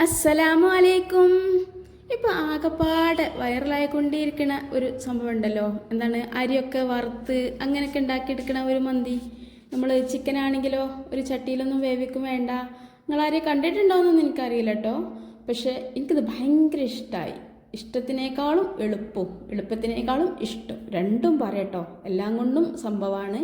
അസ്സലാമു അലൈക്കും ഇപ്പോൾ ആകപ്പാടെ വൈറലായിക്കൊണ്ടിരിക്കുന്ന ഒരു സംഭവം ഉണ്ടല്ലോ എന്താണ് അരിയൊക്കെ വറുത്ത് അങ്ങനെയൊക്കെ ഉണ്ടാക്കിയെടുക്കണ ഒരു മന്തി. നമ്മൾ ചിക്കൻ ആണെങ്കിലോ ഒരു ചട്ടിയിലൊന്നും വേവിക്കും വേണ്ട. നിങ്ങൾ ആരെയും കണ്ടിട്ടുണ്ടോയെന്നൊന്നും എനിക്കറിയില്ല കേട്ടോ. പക്ഷേ എനിക്കത് ഭയങ്കര ഇഷ്ടമായി ഇഷ്ടത്തിനേക്കാളും എളുപ്പവും എളുപ്പത്തിനേക്കാളും ഇഷ്ടം. രണ്ടും പറയട്ടോ. എല്ലാം കൊണ്ടും സംഭവമാണ്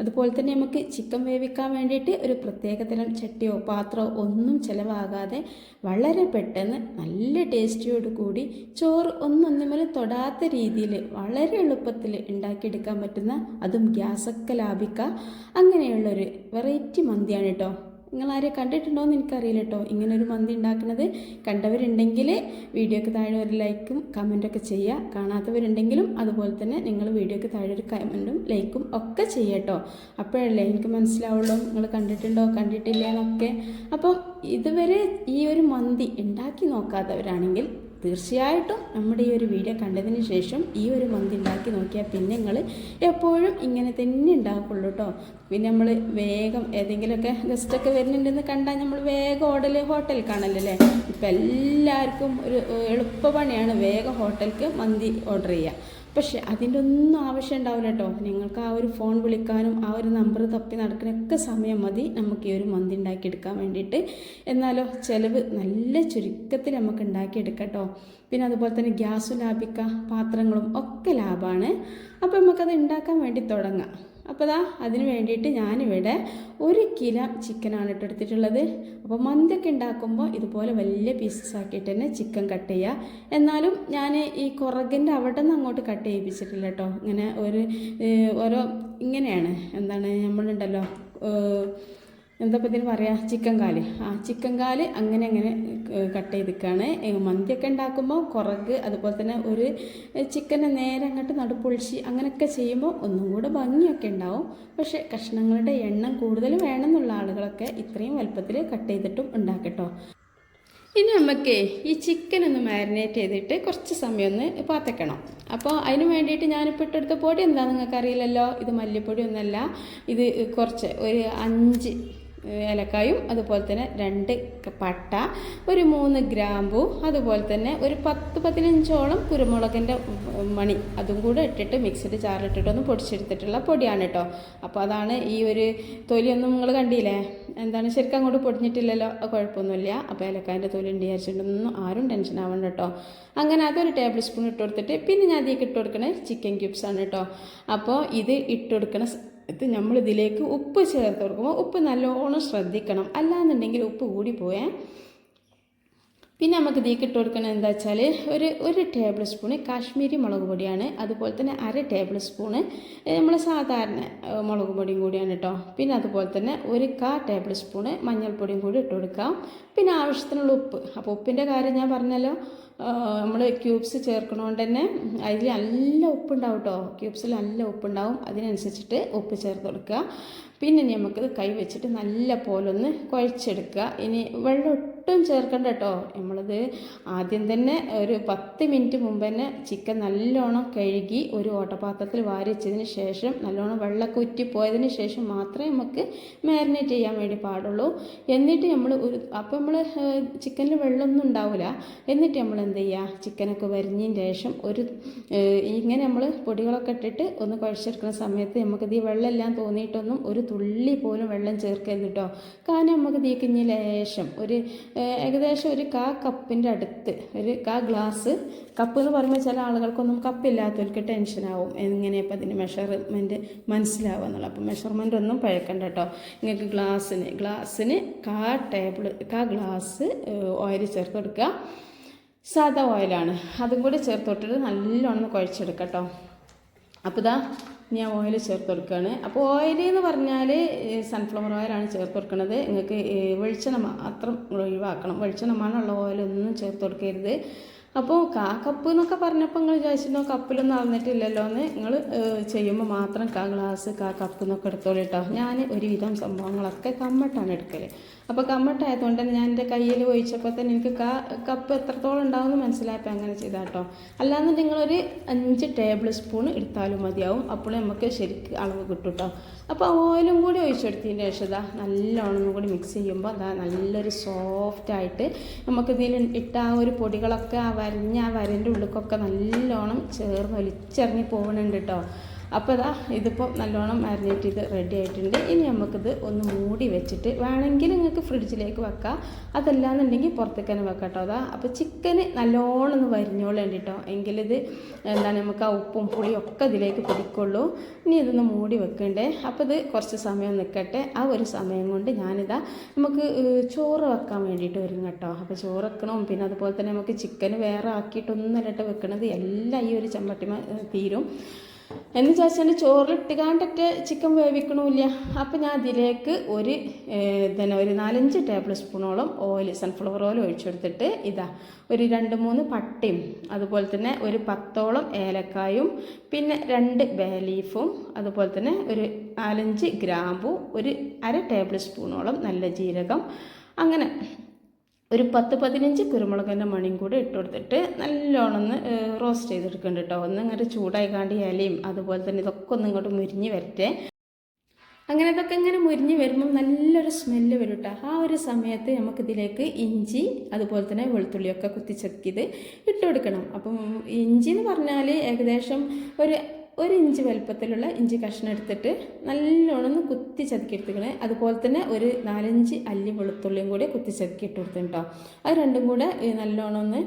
അതുപോലെ തന്നെ നമുക്ക് ചിക്കൻ വേവിക്കാൻ വേണ്ടിയിട്ട് ഒരു പ്രത്യേകതരം ചട്ടിയോ പാത്രമോ ഒന്നും ചിലവാകാതെ വളരെ പെട്ടെന്ന് നല്ല ടേസ്റ്റിയോട് കൂടി ചോറ് ഒന്നൊന്നുമേൽ തൊടാത്ത രീതിയിൽ വളരെ എളുപ്പത്തിൽ ഉണ്ടാക്കിയെടുക്കാൻ പറ്റുന്ന അതും ഗ്യാസൊക്കെ ലാഭിക്കുക അങ്ങനെയുള്ളൊരു വെറൈറ്റി മന്തിയാണ് കേട്ടോ നിങ്ങൾ ആരെ കണ്ടിട്ടുണ്ടോ എന്ന് എനിക്കറിയില്ല കേട്ടോ ഇങ്ങനെ ഒരു മന്തി ഉണ്ടാക്കുന്നത് കണ്ടവരുണ്ടെങ്കിൽ വീഡിയോക്ക് താഴെ ഒരു ലൈക്കും കമന്റൊക്കെ ചെയ്യുക കാണാത്തവരുണ്ടെങ്കിലും അതുപോലെ തന്നെ നിങ്ങൾ വീഡിയോക്ക് താഴെ ഒരു കമന്റും ലൈക്കും ഒക്കെ ചെയ്യുക കേട്ടോ അപ്പോഴല്ലേ എനിക്ക് മനസ്സിലാവുള്ളൂ നിങ്ങൾ കണ്ടിട്ടുണ്ടോ കണ്ടിട്ടില്ല എന്നൊക്കെ. അപ്പം ഇതുവരെ ഈ ഒരു മന്തി ഉണ്ടാക്കി നോക്കാത്തവരാണെങ്കിൽ തീർച്ചയായിട്ടും നമ്മുടെ ഈ ഒരു വീഡിയോ കണ്ടതിന് ശേഷം ഈ ഒരു മന്തി ഉണ്ടാക്കി നോക്കിയാൽ പിന്നെ നിങ്ങൾ എപ്പോഴും ഇങ്ങനെ തന്നെ ഉണ്ടാക്കുള്ളൂ കേട്ടോ പിന്നെ നമ്മൾ വേഗം ഏതെങ്കിലുമൊക്കെ ഗസ്റ്റൊക്കെ വരുന്നുണ്ടെന്ന് കണ്ടാൽ നമ്മൾ വേഗം ഓടൽ ഹോട്ടൽ കാണല്ലോ ഇപ്പം എല്ലാവർക്കും ഒരു എളുപ്പ പണിയാണ് വേഗം ഹോട്ടലിലേക്ക് മന്തി ഓർഡർ ചെയ്യുക പക്ഷെ അതിന്റെ ഒന്നും ആവശ്യം ഉണ്ടാവില്ല കേട്ടോ നിങ്ങൾക്ക് ആ ഒരു ഫോൺ വിളിക്കാനും ആ ഒരു നമ്പർ തപ്പി നടക്കാനൊക്കെ സമയം മതി. നമുക്ക് ഈ ഒരു മന്തി ഉണ്ടാക്കിയെടുക്കാൻ വേണ്ടിയിട്ട്. എന്നാലോ ചിലവ് നല്ല ചുരുക്കത്തിൽ നമുക്ക് ഉണ്ടാക്കിയെടുക്കാം കേട്ടോ പിന്നെ അതുപോലെ തന്നെ ഗ്യാസ് ലാഭിക്കുക പാത്രങ്ങളും ഒക്കെ ലാഭമാണ്. അപ്പോൾ നമുക്കത് ഉണ്ടാക്കാൻ വേണ്ടി തുടങ്ങാം. അപ്പോൾ ദാ അതിന് വേണ്ടിയിട്ട് ഞാനിവിടെ ഒരു കിലോ ചിക്കനാണ് കേട്ടോ എടുത്തിട്ടുള്ളത്. അപ്പോൾ മന്തിയൊക്കെ ഉണ്ടാക്കുമ്പോൾ ഇതുപോലെ വലിയ പീസസ് ആക്കിയിട്ട് തന്നെ ചിക്കൻ കട്ട് ചെയ്യുക എന്നാലും ഞാൻ ഈ കുറകിന്റെ അവിടെ നിന്ന് അങ്ങോട്ട് കട്ട് ചെയ്യിപ്പിച്ചിട്ടില്ല കേട്ടോ. ഇങ്ങനെ ഒരു ഓരോ ഇങ്ങനെയാണ്. എന്താണ് നമ്മളുണ്ടല്ലോ എന്താ ഇതിന് പറയുക ചിക്കൻ കാൽ. ആ ചിക്കൻ കാൽ അങ്ങനെ അങ്ങനെ കട്ട് ചെയ്തിക്കാണ്. മന്തിയൊക്കെ ഉണ്ടാക്കുമ്പോൾ കുറക് അതുപോലെ തന്നെ ഒരു ചിക്കനെ നേരെ അങ്ങോട്ട് നടുപ്പൊളിച്ച് അങ്ങനെയൊക്കെ ചെയ്യുമ്പോൾ ഒന്നും കൂടെ ഭംഗിയൊക്കെ ഉണ്ടാവും. പക്ഷേ കഷ്ണങ്ങളുടെ എണ്ണം കൂടുതൽ വേണമെന്നുള്ള ആളുകളൊക്കെ ഇത്രയും വലുപ്പത്തിൽ കട്ട് ചെയ്തിട്ടും ഉണ്ടാക്കട്ടോ. ഇനി നമുക്ക് ഈ ചിക്കൻ ഒന്ന് മാരിനേറ്റ് ചെയ്തിട്ട് കുറച്ച് സമയം ഒന്ന് പാത്തക്കണം. അപ്പോൾ അതിന് വേണ്ടിയിട്ട് ഞാനിപ്പോൾ ഇട്ടെടുത്ത പൊടി എന്താണെന്ന് നിങ്ങൾക്കറിയില്ലല്ലോ? ഇത് മല്ലിപ്പൊടി ഒന്നല്ല. ഇത് കുറച്ച് ഒരു അഞ്ച് ഏലക്കായും അതുപോലെ തന്നെ രണ്ട് പട്ട ഒരു മൂന്ന് ഗ്രാമ്പു അതുപോലെ തന്നെ ഒരു പത്ത് പതിനഞ്ചോളം കുരുമുളകിന്റെ മണി. അതും കൂടെ ഇട്ടിട്ട് മിക്സിഡ് ഒന്ന് പൊടിച്ചെടുത്തിട്ടുള്ള പൊടിയാണ് കേട്ടോ അപ്പോൾ അതാണ് ഈ ഒരു തൊലിയൊന്നും നിങ്ങൾ കണ്ടില്ലേ? എന്താണ് ശരിക്കും അങ്ങോട്ട് പൊടിഞ്ഞിട്ടില്ലല്ലോ? കുഴപ്പമൊന്നുമില്ല. അപ്പോൾ ഏലക്കായന്റെ തൊലി ഉണ്ട് വിചാരിച്ചിട്ടൊന്നും ആരും ടെൻഷൻ ആവണ്ട കേട്ടോ അങ്ങനെ അതൊരു ടേബിൾ സ്പൂൺ ഇട്ട് കൊടുത്തിട്ട് പിന്നെ ഞാൻ അതിലേക്ക് ഇട്ട് കൊടുക്കണേ ചിക്കൻ ക്യൂബ്സ് ആണ് കേട്ടോ അപ്പോൾ ഇത് ഇട്ട് ഇത് നമ്മൾ ഇതിലേക്ക് ഉപ്പ് ചേർത്ത് കൊടുക്കുമ്പോൾ ഉപ്പ് നല്ലോണം ശ്രദ്ധിക്കണം. അല്ലാന്നുണ്ടെങ്കിൽ ഉപ്പ് കൂടി പോയേ. പിന്നെ നമുക്ക് ഇതിലേക്ക് ഇട്ട് കൊടുക്കണം എന്താ വെച്ചാൽ ഒരു ഒരു ടേബിൾ സ്പൂണ് കാശ്മീരി മുളക് പൊടിയാണ്. അതുപോലെ തന്നെ അര ടേബിൾ സ്പൂണ് നമ്മൾ സാധാരണ മുളക് പൊടിയും കൂടിയാണ് കേട്ടോ പിന്നെ അതുപോലെ തന്നെ ഒരു കാ ടേബിൾ സ്പൂണ് മഞ്ഞൾപ്പൊടിയും കൂടി ഇട്ട് കൊടുക്കാം. പിന്നെ ആവശ്യത്തിനുള്ള ഉപ്പ്. അപ്പോൾ ഉപ്പിന്റെ കാര്യം ഞാൻ പറഞ്ഞല്ലോ. നമ്മൾ ക്യൂബ്സ് ചേർക്കണോണ്ട് തന്നെ അതിൽ നല്ല ഉപ്പുണ്ടാവും കേട്ടോ ക്യൂബ്സിൽ നല്ല ഉപ്പുണ്ടാവും. അതിനനുസരിച്ചിട്ട് ഉപ്പ് ചേർത്ത് കൊടുക്കുക. പിന്നെ ഇനി നമുക്കിത് കൈ വെച്ചിട്ട് നല്ല പോലെ ഒന്ന് കുഴച്ചെടുക്കുക. ഇനി വെള്ളം ഒട്ടും ചേർക്കണ്ട കേട്ടോ നമ്മളിത് ആദ്യം തന്നെ ഒരു പത്ത് മിനിറ്റ് മുമ്പ് തന്നെ ചിക്കൻ നല്ലോണം കഴുകി ഒരു ഓട്ടപാത്രത്തിൽ വാരി വെച്ചതിന് ശേഷം നല്ലോണം വെള്ളമൊക്കെ ഉറ്റി പോയതിന് ശേഷം മാത്രമേ നമുക്ക് മാരിനേറ്റ് ചെയ്യാൻ വേണ്ടി പാടുള്ളൂ. എന്നിട്ട് നമ്മൾ ഒരു അപ്പോൾ നമ്മൾ ചിക്കനിൽ വെള്ളമൊന്നും ഉണ്ടാവില്ല എന്നിട്ട് നമ്മൾ എന്ത് ചെയ്യുക ചിക്കനൊക്കെ വരിഞ്ഞതിന് ശേഷം ഒരു ഇങ്ങനെ നമ്മൾ പൊടികളൊക്കെ ഇട്ടിട്ട് ഒന്ന് കുഴച്ചെടുക്കുന്ന സമയത്ത് നമുക്കിത് ഈ വെള്ളമെല്ലാം തോന്നിയിട്ടൊന്നും ഒരു തുള്ളി പോലും വെള്ളം ചേർക്കരുത് കേട്ടോ കാരണം നമുക്ക് ഇനി ലേശം ഒരു ഏകദേശം ഒരു കാ കപ്പിന്റെ അടുത്ത് ഒരു കാ ഗ്ലാസ് കപ്പ് എന്ന് പറയുമ്പോൾ ചില ആളുകൾക്കൊന്നും കപ്പില്ലാത്തവർക്ക് ടെൻഷനാവും എങ്ങനെ ഇപ്പം അതിന് മെഷർമെന്റ് മനസ്സിലാവുക എന്നുള്ളത്. അപ്പം മെഷർമെന്റ് ഒന്നും പഴക്കണ്ട കേട്ടോ നിങ്ങൾക്ക് ഗ്ലാസ്സിന് ഗ്ലാസ്സിന് കാ ടേബിൾ കാ ഗ്ലാസ് ഓയിൽ ചേർത്ത് കൊടുക്കുക സാധാ ഓയിലാണ്. അതും കൂടി ചേർത്ത് നല്ലോണം കുഴച്ചെടുക്കാം കേട്ടോ അപ്പോൾ ഇതാ ഞാൻ ഓയിൽ ചേർത്ത് കൊടുക്കുകയാണ് അപ്പോൾ ഓയിൽ എന്ന് പറഞ്ഞാൽ സൺഫ്ലവർ ഓയിലാണ് ചേർത്ത് കൊടുക്കുന്നത് നിങ്ങൾക്ക് വെളിച്ചെണ്ണ മാത്രം ഒഴിവാക്കണം. വെളിച്ചെണ്ണ മണമുള്ള ഓയിലൊന്നും ചേർത്ത് കൊടുക്കരുത് അപ്പോൾ കാ കപ്പ് എന്നൊക്കെ പറഞ്ഞപ്പോൾ നിങ്ങൾ വിചാരിച്ചിട്ടുണ്ടോ കപ്പിലൊന്നും അറിഞ്ഞിട്ടില്ലല്ലോ എന്ന്? നിങ്ങൾ ചെയ്യുമ്പോൾ മാത്രം കാ ഗ്ലാസ് കാ കപ്പ് എന്നൊക്കെ എടുത്തോളൂ കേട്ടോ ഞാൻ ഒരുവിധം സംഭവങ്ങളൊക്കെ കമ്മട്ടാണ് എടുക്കൽ അപ്പോൾ കമ്മട്ടായതുകൊണ്ട് തന്നെ ഞാൻ എന്റെ കയ്യിൽ ഒഴിച്ചപ്പോൾ തന്നെ എനിക്ക് കാ കപ്പ് എത്രത്തോളം ഉണ്ടാവും എന്ന് മനസ്സിലായപ്പോൾ അങ്ങനെ ചെയ്താൽ കേട്ടോ. അല്ലാന്ന് നിങ്ങളൊരു അഞ്ച് ടേബിൾ സ്പൂൺ എടുത്താലും മതിയാവും. അപ്പോൾ നമുക്ക് ശരിക്ക് അളവ് കിട്ടും കേട്ടോ. അപ്പോൾ ഓയിലും കൂടി ഒഴിച്ചെടുത്തതിന് ശേഷം ഇതാ നല്ലോണം കൂടി മിക്സ് ചെയ്യുമ്പോൾ അതാ നല്ലൊരു സോഫ്റ്റായിട്ട് നമുക്ക് ഇതിൽ ഇട്ട ആ ഒരു പൊടികളൊക്കെ ആ വരഞ്ഞ ആ വരന്റെ ഉള്ളിക്കൊക്കെ നല്ലോണം ചേർന്ന് ഒലിച്ചിറങ്ങി പോകുന്നുണ്ട് കേട്ടോ. അപ്പോൾ ഇതാ ഇതിപ്പോൾ നല്ലോണം മാരിനേറ്റ് ചെയ്ത് റെഡി ആയിട്ടുണ്ട്. ഇനി നമുക്കിത് ഒന്ന് മൂടി വെച്ചിട്ട് വേണമെങ്കിൽ നിങ്ങൾക്ക് ഫ്രിഡ്ജിലേക്ക് വെക്കാം. അതല്ലാന്നുണ്ടെങ്കിൽ പുറത്തേക്ക് തന്നെ വെക്കാം കേട്ടോ. അതാ അപ്പോൾ ചിക്കന് നല്ലോണം ഒന്ന് വരിഞ്ഞോളേണ്ടി കേട്ടോ എങ്കിലിത് എന്താണ് നമുക്ക് ആ ഉപ്പും പുളിയും ഒക്കെ ഇതിലേക്ക് പിടിക്കുള്ളൂ. ഇനി ഇതൊന്ന് മൂടി വെക്കണ്ടേ. അപ്പോൾ ഇത് കുറച്ച് സമയം നിൽക്കട്ടെ ആ ഒരു സമയം കൊണ്ട് ഞാനിതാ നമുക്ക് ചോറ് വെക്കാൻ വേണ്ടിയിട്ട് വരും കേട്ടോ. അപ്പോൾ ചോറ് വെക്കണം പിന്നെ അതുപോലെ തന്നെ നമുക്ക് ചിക്കന് വേറെ ആക്കിയിട്ടൊന്നും അല്ലട്ട് വെക്കണത്. എല്ലാം ഈ ഒരു ചമ്മട്ടിമ തീരും. എന്ന് ചോദിച്ചാൽ ചോറിലിട്ടുകാണ്ടൊക്കെ ചിക്കൻ വേവിക്കണമില്ല അപ്പം ഞാൻ അതിലേക്ക് ഒരു ഇതന്നെ ഒരു നാലഞ്ച് ടേബിൾ സ്പൂണോളം ഓയിൽ സൺഫ്ലവർ ഓയിൽ ഒഴിച്ചെടുത്തിട്ട് ഇതാ ഒരു രണ്ട് മൂന്ന് പട്ടയും അതുപോലെ തന്നെ ഒരു പത്തോളം ഏലക്കായും പിന്നെ രണ്ട് ബേ ലീഫും അതുപോലെ തന്നെ ഒരു നാലഞ്ച് ഗ്രാമ്പു ഒരു അര ടേബിൾ സ്പൂണോളം നല്ല ജീരകം അങ്ങനെ ഒരു പത്ത് പതിനഞ്ച് കുരുമുളകിന്റെ മണിയും കൂടി ഇട്ട് കൊടുത്തിട്ട് നല്ലോണം ഒന്ന് റോസ്റ്റ് ചെയ്തെടുക്കുന്നുണ്ട് കേട്ടോ ഒന്ന് ഇങ്ങോട്ട് ചൂടായി കാണ്ടി ഇലയും അതുപോലെ തന്നെ ഇതൊക്കെ ഒന്ന് ഇങ്ങോട്ട് മുരിഞ്ഞ് വരട്ടെ. അങ്ങനെ ഇതൊക്കെ ഇങ്ങനെ മുരിഞ്ഞ് വരുമ്പം നല്ലൊരു സ്മെല്ല് വരും കേട്ടോ ആ ഒരു സമയത്ത് നമുക്കിതിലേക്ക് ഇഞ്ചി അതുപോലെ തന്നെ വെളുത്തുള്ളിയൊക്കെ കുത്തിച്ചക്കിയത് ഇട്ട് കൊടുക്കണം. അപ്പം ഇഞ്ചി എന്ന് പറഞ്ഞാൽ ഏകദേശം ഒരു ഒരു ഇഞ്ച് വലുപ്പത്തിലുള്ള ഇഞ്ചി കഷ്ണം എടുത്തിട്ട് നല്ലോണം ഒന്ന് കുത്തി ചതുക്കി എടുത്തിക്കണേ അതുപോലെ തന്നെ ഒരു നാലഞ്ച് അല്ലി വെളുത്തുള്ളിയും കൂടി കുത്തി ചതുക്കി ഇട്ട് കൊടുത്തിട്ടോ അത് രണ്ടും കൂടെ നല്ലോണം ഒന്ന്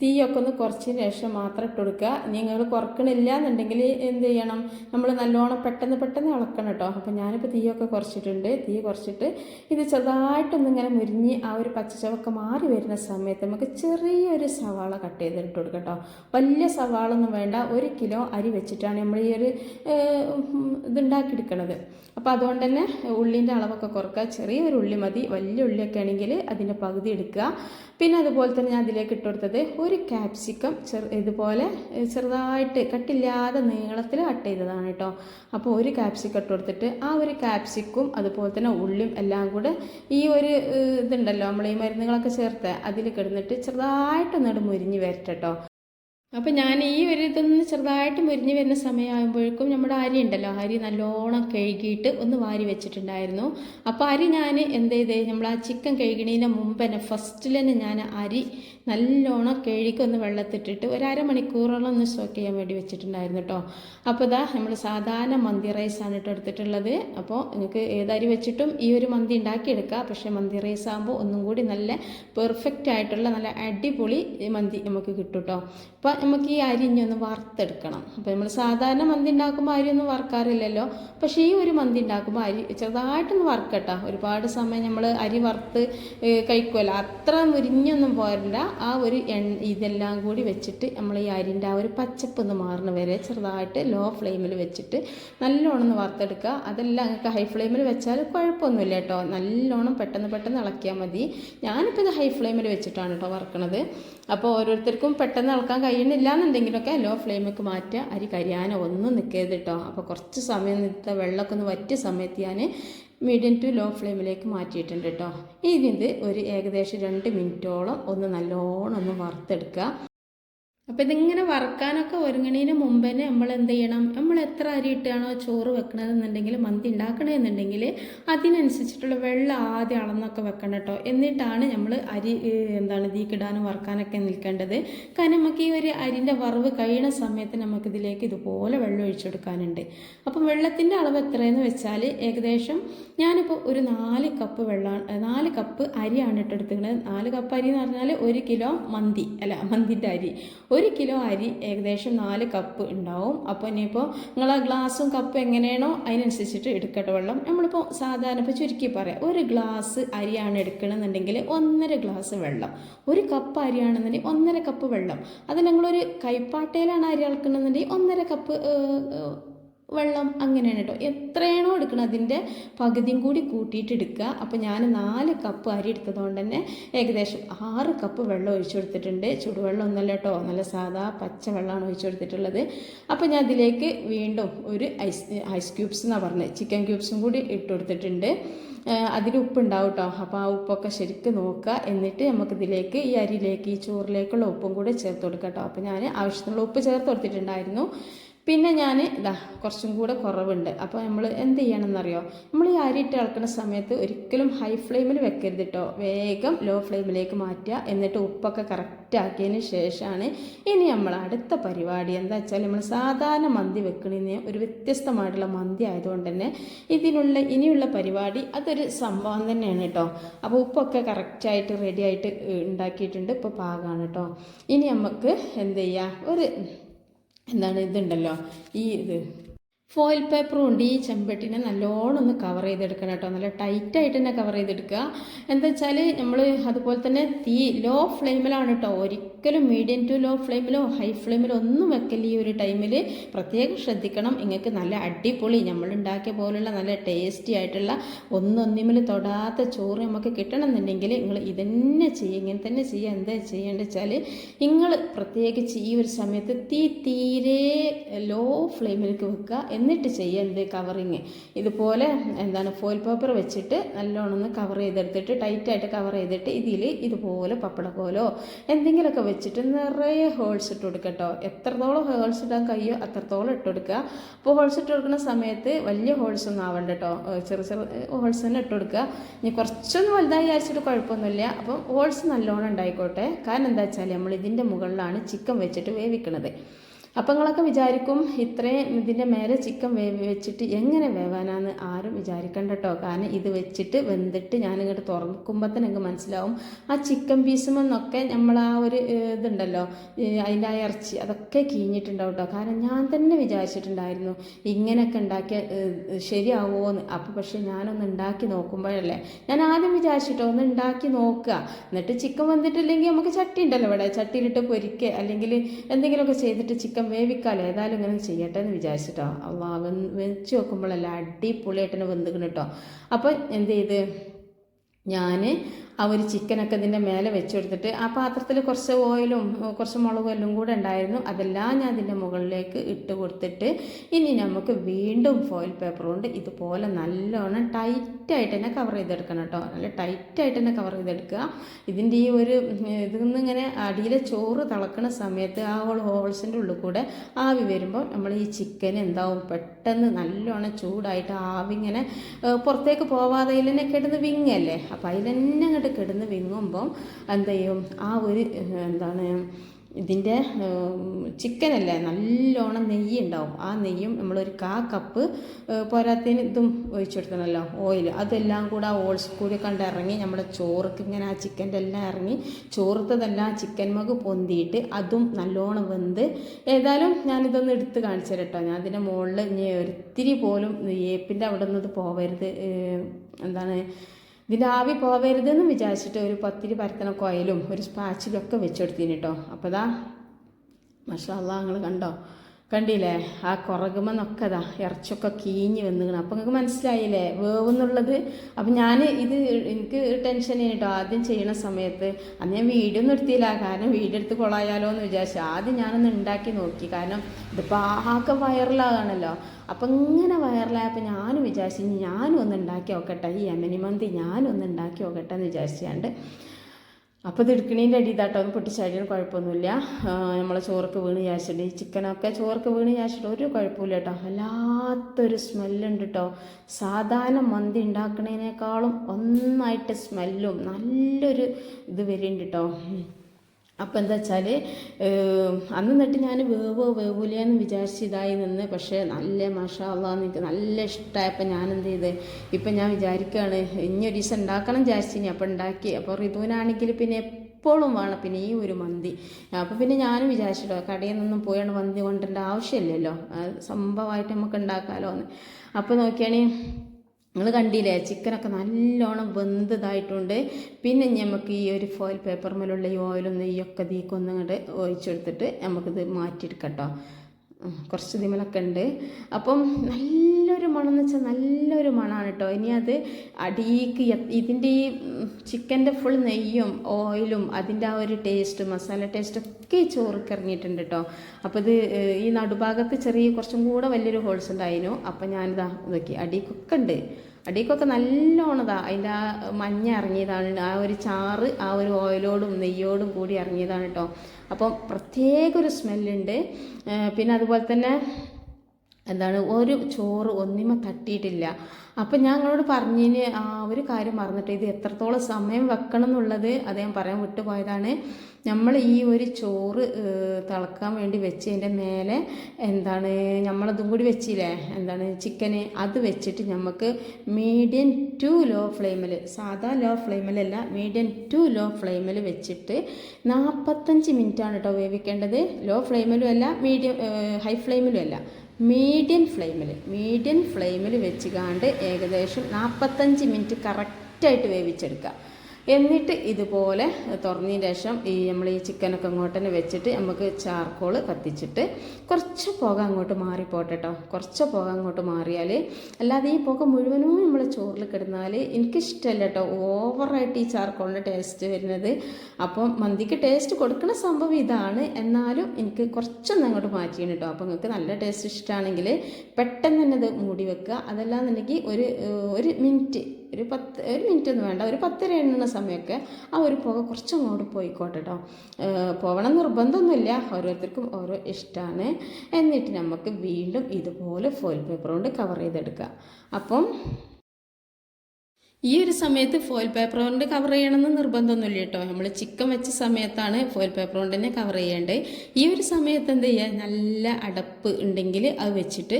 തീയൊക്കെ ഒന്ന് കുറച്ചതിന് ശേഷം മാത്രം ഇട്ട് കൊടുക്കുക. നിങ്ങൾ കുറക്കണില്ല എന്നുണ്ടെങ്കിൽ എന്ത് ചെയ്യണം? നമ്മൾ നല്ലോണം പെട്ടെന്ന് പെട്ടെന്ന് ഇളക്കണം കേട്ടോ. അപ്പോൾ ഞാനിപ്പോൾ തീയൊക്കെ കുറച്ചിട്ടുണ്ട്. തീ കുറച്ചിട്ട് ഇത് ചെറുതായിട്ടൊന്ന് ഇങ്ങനെ മുരിഞ്ഞ് ആ ഒരു പച്ചച്ചവൊക്കെ മാറി വരുന്ന സമയത്ത് നമുക്ക് ചെറിയൊരു സവാള കട്ട് ചെയ്തിട്ട് കൊടുക്കാം കേട്ടോ. വലിയ സവാള ഒന്നും വേണ്ട. ഒരു കിലോ അരി വെച്ചിട്ടാണ് നമ്മൾ ഈ ഒരു ഇതുണ്ടാക്കിയെടുക്കണത്. അപ്പോൾ അതുകൊണ്ട് തന്നെ ഉള്ളിന്റെ അളവൊക്കെ കുറക്കുക. ചെറിയൊരു ഉള്ളി മതി. വലിയ ഉള്ളിയൊക്കെ ആണെങ്കിൽ അതിന്റെ പകുതി എടുക്കുക. പിന്നെ അതുപോലെ തന്നെ ഞാൻ അതിലേക്ക് ഇട്ട് കൊടുത്തത് ഒരു ക്യാപ്സിക്കം ചെറു ഇതുപോലെ ചെറുതായിട്ട് കട്ടില്ലാതെ നീളത്തിൽ കട്ട് ചെയ്തതാണ് കേട്ടോ. അപ്പോൾ ഒരു ക്യാപ്സിക്കം ഇട്ട് കൊടുത്തിട്ട് ആ ഒരു ക്യാപ്സിക്കും അതുപോലെ തന്നെ ഉള്ളിയും എല്ലാം കൂടെ ഈ ഒരു ഇതുണ്ടല്ലോ നമ്മൾ ഈ മരുന്നുകളൊക്കെ ചേർത്ത് അതിൽ കിടന്നിട്ട് ചെറുതായിട്ടൊന്നിട്ട് മുരിഞ്ഞ് വരട്ടെ കേട്ടോ അപ്പം ഞാൻ ഈ ഒരു ഇതൊന്ന് ചെറുതായിട്ട് മുരിഞ്ഞ് വരുന്ന സമയമാകുമ്പോഴേക്കും നമ്മുടെ അരി ഉണ്ടല്ലോ അരി നല്ലോണം കഴുകിയിട്ട് ഒന്ന് വാരി വെച്ചിട്ടുണ്ടായിരുന്നു. അപ്പോൾ അരി ഞാൻ എന്ത് ചെയ്തേ നമ്മൾ ആ ചിക്കൻ കഴുകണതിന് മുമ്പ് തന്നെ ഫസ്റ്റിൽ തന്നെ ഞാൻ അരി നല്ലോണം കിഴിക്കൊന്ന് വെള്ളത്തിട്ടിട്ട് ഒരു അരമണിക്കൂറോളം ഒന്ന് സ്റ്റോക്ക് ചെയ്യാൻ വേണ്ടി വെച്ചിട്ടുണ്ടായിരുന്നു കേട്ടോ അപ്പോൾ ഇതാ നമ്മൾ സാധാരണ മന്തി റൈസാണ് കേട്ടോ എടുത്തിട്ടുള്ളത്. അപ്പോൾ നിങ്ങൾക്ക് ഏതരി വെച്ചിട്ടും ഈ ഒരു മന്തി ഉണ്ടാക്കിയെടുക്കാം. പക്ഷേ മന്തി റൈസ് ആകുമ്പോൾ ഒന്നും കൂടി നല്ല പെർഫെക്റ്റ് ആയിട്ടുള്ള നല്ല അടിപൊളി മന്തി നമുക്ക് കിട്ടും കേട്ടോ അപ്പോൾ നമുക്ക് ഈ അരി ഇനി ഒന്ന് വറുത്തെടുക്കണം. അപ്പോൾ നമ്മൾ സാധാരണ മന്തി ഉണ്ടാക്കുമ്പോൾ അരി ഒന്നും വറുക്കാറില്ലല്ലോ. പക്ഷേ ഈ ഒരു മന്തി ഉണ്ടാക്കുമ്പോൾ അരി ചെറുതായിട്ടൊന്ന് വറുക്കട്ടോ. ഒരുപാട് സമയം നമ്മൾ അരി വറുത്ത് കഴിക്കുമല്ലോ അത്ര മുരിഞ്ഞൊന്നും പോരണ്ട. ആ ഒരു എണ്ണ ഇതെല്ലാം കൂടി വെച്ചിട്ട് നമ്മൾ ഈ അരിന്റെ ആ ഒരു പച്ചപ്പ് ഒന്ന് മാറുന്ന വരെ ചെറുതായിട്ട് ലോ ഫ്ലെയിമിൽ വെച്ചിട്ട് നല്ലോണം വറുത്തെടുക്കുക. അതെല്ലാം നിങ്ങൾക്ക് ഹൈ ഫ്ലെയിമിൽ വെച്ചാൽ കുഴപ്പമൊന്നുമില്ല കേട്ടോ. നല്ലോണം പെട്ടെന്ന് പെട്ടെന്ന് ഇളക്കിയാൽ മതി. ഞാനിപ്പോൾ ഇത് ഹൈ ഫ്ലെയിമിൽ വെച്ചിട്ടാണ് കേട്ടോ വറുക്കണത്. അപ്പോൾ ഓരോരുത്തർക്കും പെട്ടെന്ന് ഇളക്കാൻ കഴിയണില്ല എന്നുണ്ടെങ്കിലൊക്കെ ലോ ഫ്ലെയിമിലേക്ക് മാറ്റുക. അരി കരിയാനോ ഒന്നും നിൽക്കരുത് കേട്ടോ. അപ്പോൾ കുറച്ച് സമയം നിൽക്കുക വെള്ളമൊക്കെ ഒന്ന് വറ്റിയ സമയത്ത് ഞാൻ മീഡിയം ടു ലോ ഫ്ലെയിമിലേക്ക് മാറ്റിയിട്ടുണ്ട് കേട്ടോ ഇതിന്റെ ഒരു ഏകദേശം രണ്ട് മിനിറ്റോളം ഒന്ന് നല്ലോണം ഒന്ന് വറുത്തെടുക്കുക. അപ്പോൾ ഇതിങ്ങനെ വറക്കാനൊക്കെ ഒരുങ്ങണതിന് മുമ്പ് തന്നെ നമ്മൾ എന്ത് ചെയ്യണം? നമ്മൾ എത്ര അരി ഇട്ടാണോ ചോറ് വെക്കണതെന്നുണ്ടെങ്കിൽ മന്തി ഉണ്ടാക്കണമെന്നുണ്ടെങ്കിൽ അതിനനുസരിച്ചിട്ടുള്ള വെള്ളം ആദ്യം അളന്നൊക്കെ വെക്കണം കേട്ടോ എന്നിട്ടാണ് നമ്മൾ അരി എന്താണ് തീക്കിടാനും വറുക്കാനൊക്കെ നിൽക്കേണ്ടത്. കാരണം നമുക്ക് ഈ ഒരു അരിന്റെ വറവ് കഴിയുന്ന സമയത്ത് നമുക്കിതിലേക്ക് ഇതുപോലെ വെള്ളം ഒഴിച്ചെടുക്കാനുണ്ട് അപ്പം വെള്ളത്തിന്റെ അളവ് എത്രയെന്ന് വെച്ചാൽ ഏകദേശം ഞാനിപ്പോൾ ഒരു നാല് കപ്പ് വെള്ളമാണ് നാല് കപ്പ് അരിയാണ് ഇട്ടെടുത്തിരിക്കുന്നത് നാല് കപ്പ് അരി എന്ന് പറഞ്ഞാൽ ഒരു കിലോ മന്തി. അല്ല മന്തിന്റെ അരി. ഒരു കിലോ അരി ഏകദേശം നാല് കപ്പ് ഉണ്ടാവും. അപ്പോൾ ഇനിയിപ്പോൾ നിങ്ങൾ ഗ്ലാസും കപ്പും എങ്ങനെയാണോ അതിനനുസരിച്ചിട്ട് എടുക്കട്ടെ വെള്ളം. നമ്മളിപ്പോൾ സാധാരണ ഇപ്പോൾ ചുരുക്കി പറയാം. ഒരു ഗ്ലാസ് അരിയാണ് എടുക്കണമെന്നുണ്ടെങ്കിൽ ഒന്നര ഗ്ലാസ് വെള്ളം. ഒരു കപ്പ് അരിയാണെന്നുണ്ടെങ്കിൽ ഒന്നര കപ്പ് വെള്ളം. അത് ഞങ്ങളൊരു കൈപ്പാട്ടയിലാണ് അരി അളക്കണമെന്നുണ്ടെങ്കിൽ ഒന്നര കപ്പ് വെള്ളം അങ്ങനെയാണ് കേട്ടോ എത്രയാണോ എടുക്കണം അതിന്റെ പകുതിയും കൂടി കൂട്ടിയിട്ട് എടുക്കുക. അപ്പോൾ ഞാൻ നാല് കപ്പ് അരി എടുത്തതുകൊണ്ട് തന്നെ ഏകദേശം ആറ് കപ്പ് വെള്ളം ഒഴിച്ചു കൊടുത്തിട്ടുണ്ട്. ചുടുവെള്ളം ഒന്നല്ല കേട്ടോ നല്ല സാധാ പച്ച വെള്ളമാണ് ഒഴിച്ചു കൊടുത്തിട്ടുള്ളത്. അപ്പോൾ ഞാൻ അതിലേക്ക് വീണ്ടും ഒരു ഐസ് ഐസ് ക്യൂബ്സ് എന്നാണ് പറഞ്ഞത്. ചിക്കൻ ക്യൂബ്സും കൂടി ഇട്ട് കൊടുത്തിട്ടുണ്ട്. അതിൽ ഉപ്പുണ്ടാവും കേട്ടോ അപ്പോൾ ആ ഉപ്പൊക്കെ ശരിക്കും നോക്കുക. എന്നിട്ട് നമുക്കിതിലേക്ക് ഈ അരിയിലേക്ക് ഈ ചോറിലേക്കുള്ള ഉപ്പും കൂടെ ചേർത്ത് കൊടുക്കാം കേട്ടോ അപ്പോൾ ഞാൻ ആവശ്യത്തിനുള്ള ഉപ്പ് ചേർത്ത് കൊടുത്തിട്ടുണ്ടായിരുന്നു. പിന്നെ ഞാൻ ഇതാ കുറച്ചും കൂടെ കുറവുണ്ട്. അപ്പോൾ നമ്മൾ എന്ത് ചെയ്യണമെന്നറിയോ? നമ്മൾ ഈ അരി ഇട്ട് ഇളക്കുന്ന സമയത്ത് ഒരിക്കലും ഹൈ ഫ്ലെയിമിൽ വെക്കരുത് കേട്ടോ വേഗം ലോ ഫ്ലെയിമിലേക്ക് മാറ്റുക. എന്നിട്ട് ഉപ്പൊക്കെ കറക്റ്റാക്കിയതിന് ശേഷമാണ് ഇനി നമ്മൾ അടുത്ത പരിപാടി. എന്താ വെച്ചാൽ നമ്മൾ സാധാരണ മന്തി വെക്കണതിന് ഒരു വ്യത്യസ്തമായിട്ടുള്ള മന്തി ആയതുകൊണ്ട് തന്നെ ഇതിനുള്ള ഇനിയുള്ള പരിപാടി അതൊരു സംഭവം തന്നെയാണ് കേട്ടോ അപ്പോൾ ഉപ്പൊക്കെ കറക്റ്റായിട്ട് റെഡി ആയിട്ട് ഉണ്ടാക്കിയിട്ടുണ്ട്. ഇപ്പോൾ പാകമാണ് കേട്ടോ ഇനി നമുക്ക് എന്ത് ചെയ്യാം? ഒരു എന്താണ് ഇതുണ്ടല്ലോ ഈ ഇത്. ഫോയിൽ പേപ്പർ കൊണ്ട് ഈ ചെമ്പട്ടിനെ നല്ലോണം ഒന്ന് കവർ ചെയ്തെടുക്കണം കേട്ടോ. നല്ല ടൈറ്റായിട്ട് തന്നെ കവർ ചെയ്തെടുക്കുക. എന്താ വെച്ചാൽ നമ്മൾ അതുപോലെ തന്നെ തീ ലോ ഫ്ലെയിമിലാണ് കേട്ടോ. ഒരിക്കലും മീഡിയം ടു ലോ ഫ്ലെയിമിലോ ഹൈ ഫ്ലെയിമിലോ ഒന്നും വെക്കല്ല ഈ ഒരു ടൈമിൽ പ്രത്യേകം ശ്രദ്ധിക്കണം. നിങ്ങൾക്ക് നല്ല അടിപൊളി നമ്മൾ ഉണ്ടാക്കിയ പോലുള്ള നല്ല ടേസ്റ്റി ആയിട്ടുള്ള ഒന്നൊന്നിമിൽ തൊടാത്ത ചോറ് നമുക്ക് കിട്ടണമെന്നുണ്ടെങ്കിൽ നിങ്ങൾ ഇതന്നെ ചെയ്യുക ഇങ്ങനെ തന്നെ ചെയ്യുക എന്താ ചെയ്യേണ്ടത് വെച്ചാൽ നിങ്ങൾ പ്രത്യേകിച്ച് ഈ ഒരു സമയത്ത് തീ തീരെ ലോ ഫ്ലെയിമിലേക്ക് വെക്കുക. എന്നിട്ട് ചെയ്യുക എന്ത് കവറിങ് ഇതുപോലെ എന്താണ് ഫോയിൽ പേപ്പർ വെച്ചിട്ട് നല്ലോണം കവർ ചെയ്തെടുത്തിട്ട് ടൈറ്റായിട്ട് കവർ ചെയ്തിട്ട് ഇതിൽ ഇതുപോലെ പപ്പടക്കോലോ എന്തെങ്കിലുമൊക്കെ വെച്ചിട്ട് നിറയെ ഹോൾസ് ഇട്ട് കൊടുക്കുക കേട്ടോ എത്രത്തോളം ഹോൾസ് ഇടാൻ കഴിയോ അത്രത്തോളം ഇട്ട് കൊടുക്കുക. അപ്പോൾ ഹോൾസ് ഇട്ട് കൊടുക്കുന്ന സമയത്ത് വലിയ ഹോൾസ് ഒന്നും ആവണ്ട കേട്ടോ ചെറു ചെറു ഹോൾസ് തന്നെ ഇട്ട് കൊടുക്കുക. ഇനി കുറച്ചൊന്നും വലുതായി വിചാരിച്ചിട്ട് കുഴപ്പമൊന്നുമില്ല. അപ്പം ഹോൾസ് നല്ലോണം ഉണ്ടായിക്കോട്ടെ. കാരണം എന്താ വെച്ചാൽ നമ്മൾ ഇതിന്റെ മുകളിലാണ് ചിക്കൻ വെച്ചിട്ട് വേവിക്കണത്. അപ്പം നിങ്ങളൊക്കെ വിചാരിക്കും ഇത്രയും ഇതിന്റെ മേലെ ചിക്കൻ വേവ് വെച്ചിട്ട് എങ്ങനെ വേവാനാന്ന് ആരും വിചാരിക്കണ്ട കേട്ടോ കാരണം ഇത് വെച്ചിട്ട് വെന്തിട്ട് ഞാനിങ്ങോട്ട് തുറക്കുമ്പോൾ തന്നെ എനിക്ക് മനസ്സിലാവും. ആ ചിക്കൻ പീസുമെന്നൊക്കെ നമ്മൾ ആ ഒരു ഇതുണ്ടല്ലോ അതിന്റെ ആ ഇറച്ചി അതൊക്കെ കീഞ്ഞിട്ടുണ്ടാവും കേട്ടോ കാരണം ഞാൻ തന്നെ വിചാരിച്ചിട്ടുണ്ടായിരുന്നു ഇങ്ങനെയൊക്കെ ഉണ്ടാക്കിയ ശരിയാവുമോ എന്ന് അപ്പോൾ പക്ഷേ ഞാനൊന്ന് ഉണ്ടാക്കി നോക്കുമ്പോഴല്ലേ ഞാൻ ആദ്യം വിചാരിച്ചിട്ടോ ഒന്ന് ഉണ്ടാക്കി നോക്കുക. എന്നിട്ട് ചിക്കൻ വന്നിട്ടില്ലെങ്കിൽ നമുക്ക് ചട്ടി ഉണ്ടല്ലോ ഇവിടെ ചട്ടിയിലിട്ട് പൊരിക്കുക. അല്ലെങ്കിൽ എന്തെങ്കിലുമൊക്കെ ചെയ്തിട്ട് ചിക്കൻ വേവിക്കാലോ ഏതായാലും ഇങ്ങനെ ചെയ്യട്ടെ എന്ന് വിചാരിച്ചിട്ടോ. അള്ളാ വെച്ച് നോക്കുമ്പോഴല്ല അടിപൊളിയായിട്ട് തന്നെ കേട്ടോ അപ്പോൾ എന്ത് ചെയ്ത്? ഞാൻ ആ ഒരു ചിക്കനൊക്കെ ഇതിന്റെ മേലെ വെച്ച് കൊടുത്തിട്ട് ആ പാത്രത്തിൽ കുറച്ച് ഓയിലും കുറച്ച് മുളകും എല്ലാം കൂടെ ഉണ്ടായിരുന്നു. അതെല്ലാം ഞാൻ ഇതിന്റെ മുകളിലേക്ക് ഇട്ട് കൊടുത്തിട്ട് ഇനി നമുക്ക് വീണ്ടും ഫോയിൽ പേപ്പർ കൊണ്ട് ഇതുപോലെ നല്ലോണം ടൈറ്റായിട്ട് തന്നെ കവർ ചെയ്തെടുക്കണം കേട്ടോ. നല്ല ടൈറ്റായിട്ട് തന്നെ കവർ ചെയ്തെടുക്കുക. ഇതിന്റെ ഈ ഒരു ഇതിൽ നിന്നിങ്ങനെ അടിയിലെ ചോറ് തിളക്കുന്ന സമയത്ത് ആ ഹോൾ ഹോൾസിന്റെ ഉള്ളിൽ കൂടെ ആവി വരുമ്പോൾ നമ്മൾ ഈ ചിക്കൻ എന്താവും? പെട്ടെന്ന് നല്ലോണം ചൂടായിട്ട് ആവി ഇങ്ങനെ പുറത്തേക്ക് പോവാതെ അതിൽ തന്നെ കിടന്ന് വിങ്ങല്ലേ? അപ്പോൾ അതിൽ തന്നെ അങ്ങോട്ട് കിടന്ന് വിങ്ങുമ്പം എന്ത് ചെയ്യും ആ ഒരു എന്താണ് ഇതിന്റെ ചിക്കനല്ലേ നല്ലോണം നെയ്യ് ഉണ്ടാവും ആ നെയ്യും നമ്മളൊരു കാ കപ്പ് പോരാത്തതിന് ഇതും ഒഴിച്ചു കൊടുക്കണമല്ലോ ഓയിൽ അതെല്ലാം കൂടെ ആ ഓൾസ് കൂടി കണ്ട് ഇറങ്ങി നമ്മുടെ ചോറൊക്കെ ഇങ്ങനെ ആ ചിക്കന്റെ എല്ലാം ഇറങ്ങി ചോറത്തതെല്ലാം ചിക്കൻ മുഖ് പൊന്തിയിട്ട് അതും നല്ലോണം വെന്ത് ഏതായാലും ഞാനിതൊന്ന് എടുത്ത് കാണിച്ചു തരട്ടോ ഞാൻ അതിന്റെ മുകളിൽ ഇനി ഒരിത്തിരി പോലും ഏപ്പിന്റെ അവിടെ നിന്ന് പോവരുത്. എന്താണ് ഇതിന്റെ ആവി പോവരുതെന്ന് വിചാരിച്ചിട്ട് ഒരു പത്തിരി പരത്തണ കോയിലും ഒരു സ്പാച്ചിലൊക്കെ വെച്ചെടുത്തിന് കേട്ടോ അപ്പോൾ ഇതാ മഷാല്ല നിങ്ങൾ കണ്ടോ? കണ്ടില്ലേ? ആ കുറകുമെന്നൊക്കെ അതാ ഇറച്ചൊക്കെ കീഞ്ഞ് വന്നിക്കണം. അപ്പം നിങ്ങൾക്ക് മനസ്സിലായില്ലേ? വേവെന്നുള്ളത്. അപ്പം ഞാൻ ഇത് എനിക്ക് ടെൻഷൻ കേട്ടോ ആദ്യം ചെയ്യണ സമയത്ത് അന്ന് ഞാൻ വീഡിയോ ഒന്നും എടുത്തില്ല. കാരണം വീഡിയോ എടുത്ത് കൊളായാലോ എന്ന് വിചാരിച്ചു. ആദ്യം ഞാനൊന്ന് ഉണ്ടാക്കി നോക്കി. കാരണം ഇതിപ്പോൾ ആകെ വൈറലാകാണല്ലോ. അപ്പം ഇങ്ങനെ വൈറലായപ്പോൾ ഞാനും വിചാരിച്ചു ഞാനും ഒന്ന് ഉണ്ടാക്കി നോക്കട്ടെ. ഈ യമനി മന്തി ഞാനും ഒന്ന് ഉണ്ടാക്കി നോക്കട്ടെ എന്ന് വിചാരിച്ചാണ്ട് അപ്പോൾ ഇത് എടുക്കണീന്റെ അടി ഇതാട്ടോ ഒന്ന് കുഴപ്പമൊന്നുമില്ല. നമ്മളെ ചോറൊക്കെ വീണ് ചാച്ചിട്ട് ഈ ചിക്കനൊക്കെ ചോറൊക്കെ വീണ് ചാച്ചിട്ട് ഒരു കുഴപ്പമില്ല കേട്ടോ വല്ലാത്തൊരു സ്മെല്ലുണ്ട് കേട്ടോ സാധാരണ മന്തി ഉണ്ടാക്കുന്നതിനേക്കാളും ഒന്നായിട്ട് സ്മെല്ലും നല്ലൊരു ഇത് വരുന്നുണ്ട് കേട്ടോ അപ്പോൾ എന്താ വെച്ചാൽ അന്ന് തൊട്ട് ഞാൻ വേവോ വേവൂല എന്ന് വിചാരിച്ച് ഇതായി നിന്ന്. പക്ഷേ നല്ല മഷാല്ല എനിക്ക് നല്ല ഇഷ്ടമായപ്പോൾ ഞാൻ എന്ത് ചെയ്ത്? ഇപ്പം ഞാൻ വിചാരിക്കുകയാണ് ഇനി ഒരു ദിവസം ഉണ്ടാക്കണം വിചാരിച്ചിനി. അപ്പോൾ ഉണ്ടാക്കി. അപ്പോൾ ഋതുവിനാണെങ്കിൽ പിന്നെ എപ്പോഴും വേണം. പിന്നെ ഈ ഒരു മന്തി. അപ്പോൾ പിന്നെ ഞാനും വിചാരിച്ചിട്ടോ കടയിൽ നിന്നും പോയാണ് മന്തി കൊണ്ടുവരേണ്ട ആവശ്യമില്ലല്ലോ. സംഭവമായിട്ട് നമുക്ക് ഉണ്ടാക്കാമല്ലോ എന്ന് അപ്പോൾ നോക്കിയാണെങ്കിൽ നിങ്ങൾ കണ്ടില്ലേ? ചിക്കനൊക്കെ നല്ലോണം വെന്തതായിട്ടുണ്ട്. പിന്നെ നമുക്ക് ഈ ഒരു ഫോയിൽ പേപ്പർ മേലുള്ള ഈ ഓയിലും നെയ്യൊക്കെ തീക്കൊന്നും ഇങ്ങോട്ട് ഒഴിച്ചെടുത്തിട്ട് നമുക്കിത് മാറ്റിയെടുക്കട്ടോ. കുറച്ച് ദിമലൊക്കെ ഉണ്ട് അപ്പം നല്ലൊരു മണം എന്ന് വെച്ചാൽ നല്ലൊരു മണമാണ് കേട്ടോ ഇനി അത് അടിയിക്ക് ഇതിന്റെ ഈ ചിക്കന്റെ ഫുൾ നെയ്യും ഓയിലും അതിന്റെ ആ ഒരു ടേസ്റ്റ് മസാല ടേസ്റ്റ് ഒക്കെ ചോറുക്ക് ഇറങ്ങിയിട്ടുണ്ട് കേട്ടോ അപ്പോൾ ഇത് ഈ നടുഭാഗത്ത് ചെറിയ കുറച്ചും കൂടെ വലിയൊരു ഹോൾസ് ഉണ്ടായിരുന്നു അപ്പം ഞാനിതാ ഇതൊക്കെ അടിക്കൊക്കെ ഉണ്ട് അടിക്കൊക്കെ നല്ലോണതാ. അതിന്റെ ആ മഞ്ഞ ഇറങ്ങിയതാണ്. ആ ഒരു ചാറ് ആ ഒരു ഓയിലോടും നെയ്യോടും കൂടി ഇറങ്ങിയതാണ് കേട്ടോ അപ്പം പ്രത്യേക ഒരു സ്മെല്ലുണ്ട് പിന്നെ അതുപോലെ തന്നെ എന്താണ് ഒരു ചോറ് ഒന്നിമ തട്ടിയിട്ടില്ല. അപ്പം ഞാൻ നിങ്ങളോട് പറഞ്ഞതിന് ആ ഒരു കാര്യം മറന്നിട്ട് ഇത് എത്രത്തോളം സമയം വെക്കണം എന്നുള്ളത് അദ്ദേഹം പറയാൻ വിട്ടുപോയതാണ്. നമ്മൾ ഈ ഒരു ചോറ് തിളക്കാൻ വേണ്ടി വെച്ചതിന്റെ മേലെ എന്താണ് നമ്മളതും കൂടി വെച്ചില്ലേ? എന്താണ് ചിക്കന്? അത് വെച്ചിട്ട് നമുക്ക് മീഡിയം ടു ലോ ഫ്ലെയിമിൽ സാധാ ലോ ഫ്ലെയിമിലല്ല മീഡിയം ടു ലോ ഫ്ലെയിമിൽ വെച്ചിട്ട് നാൽപ്പത്തഞ്ച് മിനിറ്റാണ് കേട്ടോ വേവിക്കേണ്ടത്. ലോ ഫ്ലെയിമിലും അല്ല മീഡിയം ഹൈ ഫ്ലെയിമിലും അല്ല മീഡിയം ഫ്ലെയിമിൽ മീഡിയം ഫ്ലെയിമിൽ വെച്ച് കാണ്ട് ഏകദേശം നാൽപ്പത്തഞ്ച് മിനിറ്റ് കറക്റ്റായിട്ട് വേവിച്ചെടുക്കുക. എന്നിട്ട് ഇതുപോലെ തുറന്നതിന് ശേഷം ഈ നമ്മൾ ഈ ചിക്കനൊക്കെ അങ്ങോട്ട് തന്നെ വെച്ചിട്ട് നമുക്ക് ചാർക്കോൾ കത്തിച്ചിട്ട് കുറച്ച് പുക അങ്ങോട്ട് മാറിപ്പോട്ടെ കേട്ടോ കുറച്ച് പുക അങ്ങോട്ട് മാറിയാൽ അല്ലാതെ ഈ പുക മുഴുവനും നമ്മൾ ചോറിൽ കിടന്നാൽ എനിക്കിഷ്ടമല്ല കേട്ടോ ഓവറായിട്ട് ഈ ചാർക്കോളിന്റെ ടേസ്റ്റ് വരുന്നത്. അപ്പം മന്തിക്ക് ടേസ്റ്റ് കൊടുക്കുന്ന സംഭവം ഇതാണ്. എന്നാലും എനിക്ക് കുറച്ചൊന്നും അങ്ങോട്ട് മാറ്റിയാണ് കേട്ടോ അപ്പോൾ നിങ്ങൾക്ക് നല്ല ടേസ്റ്റ് ഇഷ്ടമാണെങ്കിൽ പെട്ടെന്ന് തന്നെ ഇത് മൂടി വെക്കുക. അതല്ലാന്നുണ്ടെങ്കിൽ ഒരു ഒരു മിനിറ്റ് ഒരു പത്ത് ഒരു മിനിറ്റ് ഒന്നും വേണ്ട. ഒരു പത്തര എണ്ണുന്ന സമയമൊക്കെ ആ ഒരു പുക കുറച്ചങ്ങോട്ട് പോയിക്കോട്ടെ കേട്ടോ പോകണം നിർബന്ധമൊന്നുമില്ല. ഓരോരുത്തർക്കും ഓരോ ഇഷ്ടമാണ് എന്നിട്ട് നമുക്ക് വീണ്ടും ഇതുപോലെ ഫോയിൽ പേപ്പർ കൊണ്ട് കവർ ചെയ്തെടുക്കുക അപ്പം ഈ ഒരു സമയത്ത് ഫോയിൽ പേപ്പർ കൊണ്ട് കവർ ചെയ്യണമെന്ന് നിർബന്ധമൊന്നുമില്ല കേട്ടോ. നമ്മൾ ചിക്കൻ വെച്ച സമയത്താണ് ഫോയിൽ പേപ്പർ കൊണ്ട് തന്നെ കവർ ചെയ്യേണ്ടത്. ഈ ഒരു സമയത്ത് എന്ത് ചെയ്യുക? നല്ല അടപ്പ് ഉണ്ടെങ്കിൽ അത് വെച്ചിട്ട്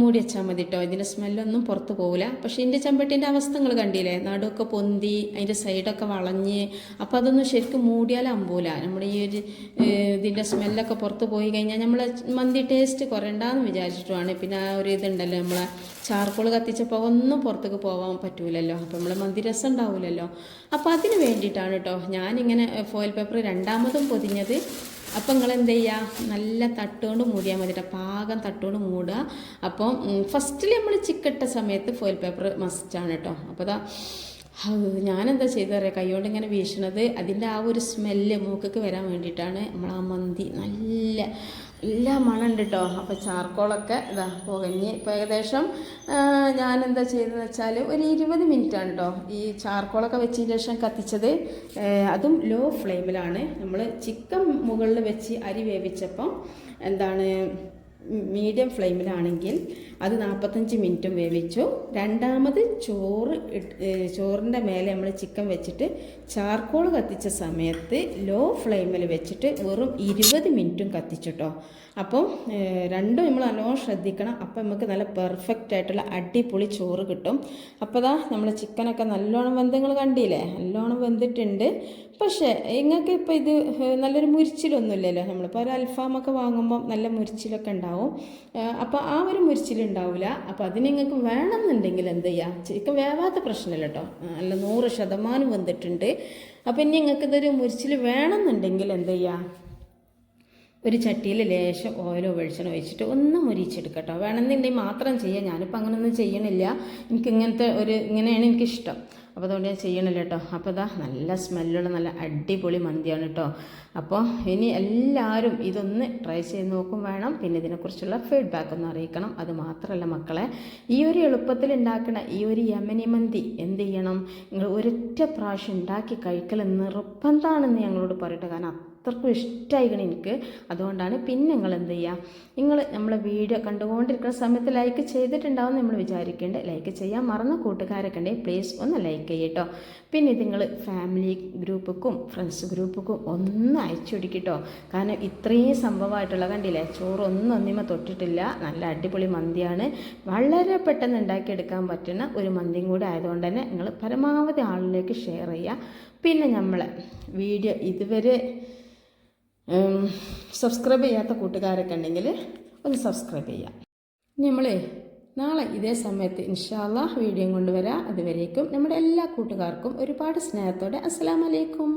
മൂടി വെച്ചാൽ മതി കേട്ടോ. ഇതിന്റെ സ്മെല്ലൊന്നും പുറത്ത് പോകില്ല പക്ഷേ ഇതിന്റെ ചെമ്പട്ടീന്റെ അവസ്ഥ നിങ്ങൾ കണ്ടില്ലേ? നടുവൊക്കെ പൊന്തി അതിന്റെ സൈഡൊക്കെ വളഞ്ഞ്. അപ്പോൾ അതൊന്നും ശരിക്കും മൂടിയാൽ അമ്പൂല. നമ്മുടെ ഈ ഒരു ഇതിന്റെ സ്മെല്ലൊക്കെ പുറത്ത് പോയി കഴിഞ്ഞാൽ നമ്മൾ മന്തി ടേസ്റ്റ് കുറയണ്ടെന്ന് വിചാരിച്ചിട്ടുമാണ്. പിന്നെ ആ ഒരു ഇതുണ്ടല്ലോ നമ്മളെ ചാർക്കോൾ കത്തിച്ചപ്പോൾ ഒന്നും പുറത്തേക്ക് പോകാൻ പറ്റൂലല്ലോ. അപ്പോൾ നമ്മൾ മന്തി രസം ഉണ്ടാവില്ലല്ലോ അപ്പോൾ അതിന് വേണ്ടിയിട്ടാണ് കേട്ടോ ഞാനിങ്ങനെ ഫോയിൽ പേപ്പർ രണ്ടാമതും പൊതിഞ്ഞത്. അപ്പം നിങ്ങൾ എന്ത് ചെയ്യുക നല്ല തട്ടുകൊണ്ട് മൂടിയാൽ മതി പാകം തട്ടുകൊണ്ട് മൂടുക. അപ്പം ഫസ്റ്റിൽ നമ്മൾ ചിക്കിട്ട സമയത്ത് ഫോയിൽ പേപ്പർ മസ്റ്റാണ് കേട്ടോ അപ്പോൾ അതാ ഞാനെന്താ ചെയ്തറിയാം? കൈകൊണ്ട് ഇങ്ങനെ വീശണത്. അതിന്റെ ആ ഒരു സ്മെല്ല് മൂക്കൊക്കെ വരാൻ വേണ്ടിയിട്ടാണ് നമ്മൾ ആ മന്തി നല്ല നല്ല മണമുണ്ട് കേട്ടോ അപ്പോൾ ചാർക്കോളൊക്കെ ഇതാ പുകഞ്ഞ് ഇപ്പോൾ ഏകദേശം ഞാൻ എന്താ ചെയ്തതെന്ന് വെച്ചാൽ ഒരു ഇരുപത് മിനിറ്റാണ് കേട്ടോ ഈ ചാർക്കോളൊക്കെ വെച്ചതിന് ശേഷം കത്തിച്ചത് അതും ലോ ഫ്ലെയിമിലാണ്. നമ്മൾ ചിക്കൻ മുകളിൽ വെച്ച് അരി വേവിച്ചപ്പം എന്താണ് മീഡിയം ഫ്ലെയിമിലാണെങ്കിൽ അത് നാൽപ്പത്തഞ്ച് മിനിറ്റും വേവിച്ചു. രണ്ടാമത് ചോറ് ചോറിന്റെ മേലെ നമ്മൾ ചിക്കൻ വെച്ചിട്ട് ചാർക്കോൾ കത്തിച്ച സമയത്ത് ലോ ഫ്ലെയിമിൽ വെച്ചിട്ട് വെറും ഇരുപത് മിനിറ്റും കത്തിച്ചിട്ടോ. അപ്പം രണ്ടും നമ്മൾ നല്ലോണം ശ്രദ്ധിക്കണം. അപ്പം നമുക്ക് നല്ല പെർഫെക്റ്റ് ആയിട്ടുള്ള അടിപൊളി ചോറ് കിട്ടും. അപ്പോൾ ദാ നമ്മൾ ചിക്കനൊക്കെ നല്ലോണം വെന്തങ്ങൾ കണ്ടില്ലേ? നല്ലോണം വെന്തിട്ടുണ്ട്. പക്ഷേ നിങ്ങൾക്ക് ഇപ്പോൾ ഇത് നല്ലൊരു മുരിച്ചിലൊന്നുമില്ലല്ലോ നമ്മളിപ്പോൾ ഒരു അൽഫാമൊക്കെ വാങ്ങുമ്പോൾ നല്ല മുരിച്ചിലൊക്കെ ഉണ്ടാവും. അപ്പോൾ ആ ഒരു മുരിച്ചിലുണ്ടാവില്ല അപ്പോൾ അത് നിങ്ങൾക്ക് വേണമെന്നുണ്ടെങ്കിൽ എന്ത് ചെയ്യാം? ചിക്കൻ വേവാത്ത പ്രശ്നമില്ല കേട്ടോ. നല്ല നൂറ് ശതമാനം വന്നിട്ടുണ്ട് അപ്പോൾ ഇനി നിങ്ങൾക്ക് ഇതൊരു മുരിച്ചിൽ വേണമെന്നുണ്ടെങ്കിൽ എന്ത് ചെയ്യാം? ഒരു ചട്ടിയിൽ ലേശം ഓയിലോ വെളിച്ചെണ്ണ ഒഴിച്ചിട്ട് ഒന്ന് മുരിച്ചെടുക്കട്ടോ വേണമെന്നുണ്ടെങ്കിൽ മാത്രം ചെയ്യാം. ഞാനിപ്പോൾ അങ്ങനെയൊന്നും ചെയ്യണില്ല. എനിക്ക് ഇങ്ങനത്തെ ഒരു ഇങ്ങനെയാണ് എനിക്കിഷ്ടം. അപ്പോൾ അതുകൊണ്ട് ഞാൻ ചെയ്യണില്ല കേട്ടോ അപ്പോൾ ഇതാ നല്ല സ്മെല്ലുള്ള നല്ല അടിപൊളി മന്തിയാണ് കേട്ടോ അപ്പോൾ ഇനി എല്ലാവരും ഇതൊന്ന് ട്രൈ ചെയ്ത് നോക്കും വേണം. പിന്നെ ഇതിനെക്കുറിച്ചുള്ള ഫീഡ്ബാക്ക് ഒന്ന് അറിയിക്കണം. അത് മാത്രമല്ല മക്കളെ ഈ ഒരു എളുപ്പത്തിൽ ഉണ്ടാക്കുന്ന ഈ ഒരു യമനി മന്തി എന്ത് ചെയ്യണം? നിങ്ങൾ ഒരൊറ്റ പ്രാവശ്യം ഉണ്ടാക്കി കഴിക്കൽ നിർബന്ധമാണെന്ന് ഞങ്ങളോട് പറയട്ടെ. കാരണം അത്രക്കും ഇഷ്ടമായിക്കണം എനിക്ക്. അതുകൊണ്ടാണ് പിന്നെ നിങ്ങൾ എന്ത് ചെയ്യുക നിങ്ങൾ നമ്മളെ വീഡിയോ കണ്ടുകൊണ്ടിരിക്കുന്ന സമയത്ത് ലൈക്ക് ചെയ്തിട്ടുണ്ടാവും നമ്മൾ വിചാരിക്കേണ്ടത് ലൈക്ക് ചെയ്യാൻ മറന്ന കൂട്ടുകാരൊക്കെ ഉണ്ടെങ്കിൽ പ്ലീസ് ഒന്ന് ലൈക്ക് ചെയ്യട്ടോ. പിന്നെ ഇത് നിങ്ങൾ ഫാമിലി ഗ്രൂപ്പുക്കും ഫ്രണ്ട്സ് ഗ്രൂപ്പുക്കും ഒന്ന് അയച്ചു കൊടുക്കട്ടോ കാരണം ഇത്രയും സംഭവമായിട്ടുള്ള കണ്ടില്ലേ? ചോറ് ഒന്നും ഒന്നിമ തൊട്ടിട്ടില്ല. നല്ല അടിപൊളി മന്തിയാണ്. വളരെ പെട്ടെന്ന് ഉണ്ടാക്കിയെടുക്കാൻ പറ്റുന്ന ഒരു മന്തിയും കൂടി ആയതുകൊണ്ട് തന്നെ നിങ്ങൾ പരമാവധി ആളിലേക്ക് ഷെയർ ചെയ്യുക. പിന്നെ നമ്മളെ വീഡിയോ ഇതുവരെ സബ്സ്ക്രൈബ് ചെയ്യാത്ത കൂട്ടുകാരൊക്കെ ഉണ്ടെങ്കിൽ ഒന്ന് സബ്സ്ക്രൈബ് ചെയ്യാം. നമ്മളെ നാളെ ഇതേ സമയത്ത് ഇൻഷാല്ല വീഡിയോ കൊണ്ടുവരാം. അതുവരേക്കും നമ്മുടെ എല്ലാ കൂട്ടുകാർക്കും ഒരുപാട് സ്നേഹത്തോടെ അസ്സലാമലൈക്കും